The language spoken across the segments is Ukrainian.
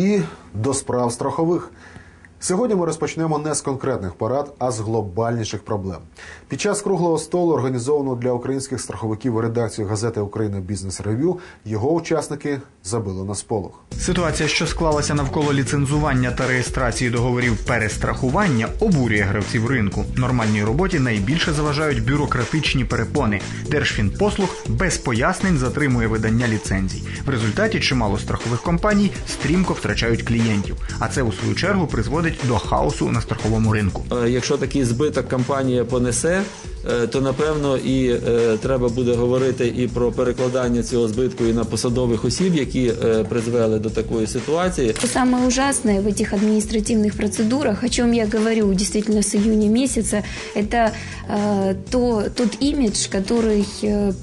І до справ страхових. Сьогодні ми розпочнемо не з конкретних порад, а з глобальніших проблем. Під час круглого столу, організованого для українських страховиків редакцію газети Україна Бізнес Рев'ю, його учасники забили на сполох. Ситуація, що склалася навколо ліцензування та реєстрації договорів перестрахування, обурює гравців ринку. Нормальній роботі найбільше заважають бюрократичні перепони. Держфінпослуг без пояснень затримує видання ліцензій. В результаті чимало страхових компаній стрімко втрачають клієнтів, а це у свою чергу призводить до хаосу на страховому ринку. Е, Якщо такий збиток компанія понесе, е, то напевно і е, треба буде говорити і про перекладання цього збитку і на посадових осіб, які призвели до такої ситуації. Что Самое ужасное в этих административных процедурах, о чем я говорю действительно с июня месяца, это э, то, тот имидж, который э,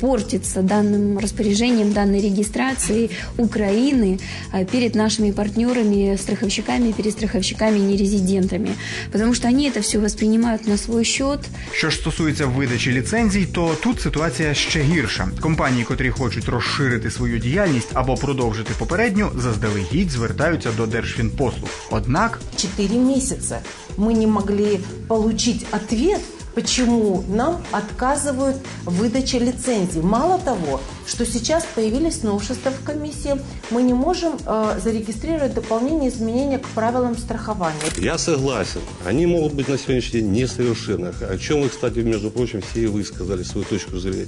портится данным распоряжением, данной регистрацией Украины э, перед нашими партнерами, страховщиками, перестраховщиками, нерезидентами. Потому что они это все воспринимают на свой счет, Що ж стосується видачі ліцензій, то тут ситуація ще гірша. Компанії, котрі хочуть розширити свою діяльність або продовжити попередню, заздалегідь звертаються до Держфінпослуг. Однак Четыре месяца мы не могли получить ответ, почему нам отказывают в выдаче лицензий. Мало того, что сейчас появились новшества в комиссии, мы не можем э, зарегистрировать дополнение изменения к правилам страхования. Я согласен. Они могут быть на сегодняшний день несовершенны. О чем вы, кстати, между прочим, все и вы сказали свою точку зрения.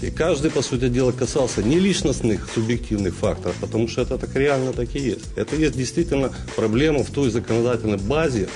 И каждый, по сути дела, касался не личностных, субъективных факторов, потому что это так реально так и есть. Это есть действительно проблема в той законодательной базе,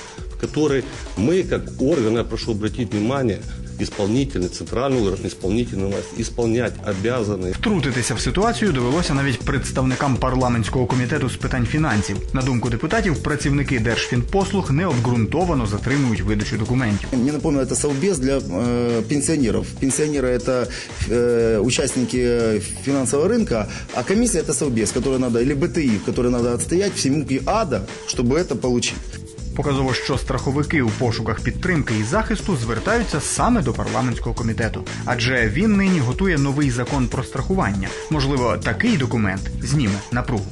в которой мы, как органы, я прошу обратить внимание, исполнительный, центральный орган исполнительной власти, исполнять обязаны Втрутитися в ситуацію довелося навіть представникам парламентського комітету з питань фінансів. На думку депутатів, працівники Держфінпослуг необґрунтовано затримують видачу документів. Мне напомню, это совбез для э, пенсионеров. Пенсионеры это э, участники финансового рынка, а комиссия это совбез, который надо, или БТИ, который надо отстоять все муки ада, чтобы это получить. Показово, що страховики у пошуках підтримки і захисту звертаються саме до парламентського комітету, адже він нині готує новий закон про страхування. Можливо, такий документ зніме напругу.